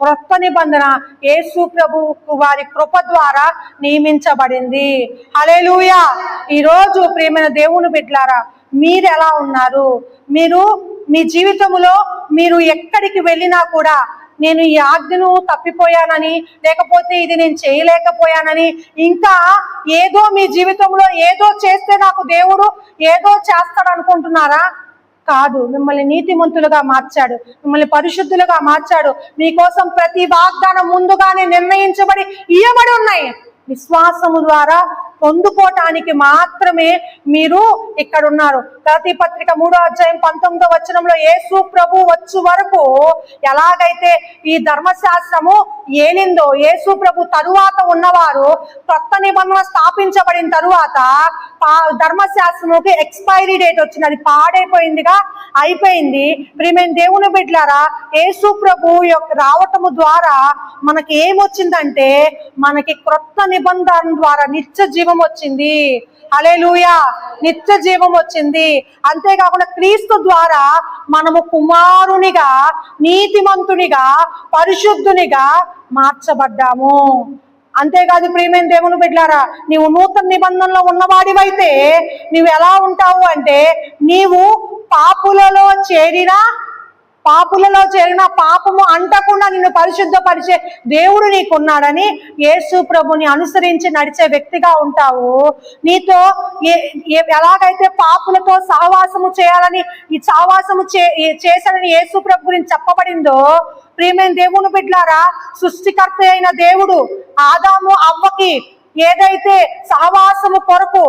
క్రొత్త నిబంధన యేసు ప్రభువుకు వారి కృప ద్వారా నియమించబడింది. హలేలుయా ఈరోజు ప్రేమైన దేవుని బిడ్లారా మీరు ఎలా ఉన్నారు? మీరు మీ జీవితంలో మీరు ఎక్కడికి వెళ్ళినా కూడా నేను ఈ ఆజ్ఞను తప్పిపోయానని లేకపోతే ఇది నేను చేయలేకపోయానని ఇంకా ఏదో మీ జీవితంలో ఏదో చేస్తే నాకు దేవుడు ఏదో చేస్తాడు అనుకుంటున్నారా కాదు. మిమ్మల్ని నీతిమంతులుగా మార్చాడు. మిమ్మల్ని పరిశుద్ధులుగా మార్చాడు. మీకోసం ప్రతి వాగ్దానం ముందుగానే నిర్ణయించబడి ఇయ్యబడి ఉన్నాయి. విశ్వాసము ద్వారా పొందుకోవటానికి మాత్రమే మీరు ఇక్కడ ఉన్నారు గలతీ పత్రిక మూడో అధ్యాయం పంతొమ్మిదో వచనంలో యేసు ప్రభు వచ్చు వరకు ఎలాగైతే ఈ ధర్మశాస్త్రము ఏలిందో యేసు ప్రభు తరువాత ఉన్నవారు కొత్త నిబంధన స్థాపించబడిన తరువాత పా- ధర్మశాస్త్రముకి ఎక్స్పైరీ డేట్ వచ్చింది. అది పాడైపోయిందిగా అయిపోయింది. ప్రియమైన దేవుని బిడ్డలారా యేసు ప్రభు యొక్క రావటము ద్వారా మనకి ఏమొచ్చిందంటే మనకి క్రొత్త నిబంధన ద్వారా నిత్య జీవ వచ్చింది. అలేలుయా నిత్య జీవం వచ్చింది. అంతేకాకుండా క్రీస్తు ద్వారా మనము కుమారునిగా నీతిమంతునిగా పరిశుద్ధునిగా మార్చబడ్డాము. అంతేకాదు ప్రియమైన దేవుని బిడ్డారా నీవు నూతన నిబంధనలో ఉన్నవాడివైతే నీవు ఎలా ఉంటావు అంటే నీవు పాపులలో చేరిన పాపులలో చేరిన పాపము అంటకుండా నిన్ను పరిశుద్ధపరిచే దేవుడు నీకున్నాడని యేసు ప్రభుని అనుసరించి నడిచే వ్యక్తిగా ఉంటావు. నీతో ఏ- ఎలాగైతే పాపులతో సహవాసము చేయాలని ఈ సహవాసము చే చేశాడని యేసు ప్రభు గురించి చెప్పబడిందో ప్రియమైన దేవుని బిడ్లారా సృష్టికర్త అయిన దేవుడు ఆదాము అవ్వకి ఏదైతే సహవాసము కొరకు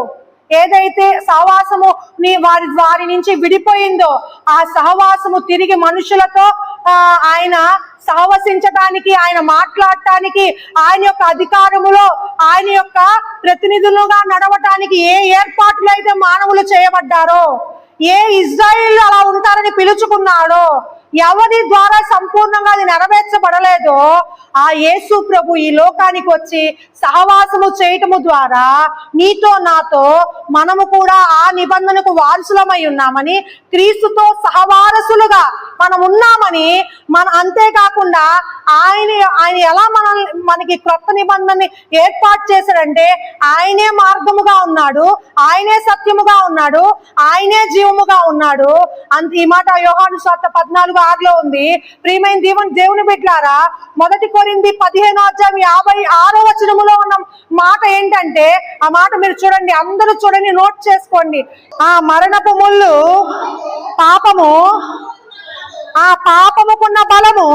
ఏదైతే సహవాసము నీ వారి వారి నుంచి విడిపోయిందో ఆ సహవాసము తిరిగి మనుషులతో ఆయన సహవసించడానికి ఆయన మాట్లాడటానికి ఆయన యొక్క అధికారములో ఆయన యొక్క ప్రతినిధులుగా నడవటానికి ఏ ఏర్పాట్లు అయితే మానవులు చేయబడ్డారో ఏ ఇజ్రాయిల్ అలా ఉంటారని పిలుచుకున్నాడో ఎవరి ద్వారా సంపూర్ణంగా అది నెరవేర్చబడలేదో ఆ యేసు ప్రభు ఈ లోకానికి వచ్చి సహవాసము చేయటము ద్వారా నీతో నాతో మనము కూడా ఆ నిబంధనకు వారసులమై ఉన్నామని క్రీస్తుతో సహవారసులుగా మనం ఉన్నామని మన అంతేకాకుండా ఆయన ఆయన ఎలా మన మనకి క్రొత్త నిబంధనని ఏర్పాటు చేశాడంటే ఆయనే మార్గముగా ఉన్నాడు ఆయనే సత్యముగా ఉన్నాడు ఆయనే జీవముగా ఉన్నాడు. అంత ఈ మాట యోహాను స్వార్థ పద్నాలుగు ఆరులో ఉంది. ప్రియమైన దేవుని దేవుని బిడ్డారా మొదటి కొరింది పదిహేను అధ్యాయం యాభై ఆరో వచనములో ఉన్న మాట ఏంటంటే ఆ మాట మీరు చూడండి అందరూ చూడండి నోట్ చేసుకోండి. ఆ మరణపు ముళ్ళు పాపము ఆ పాపముకున్న బలము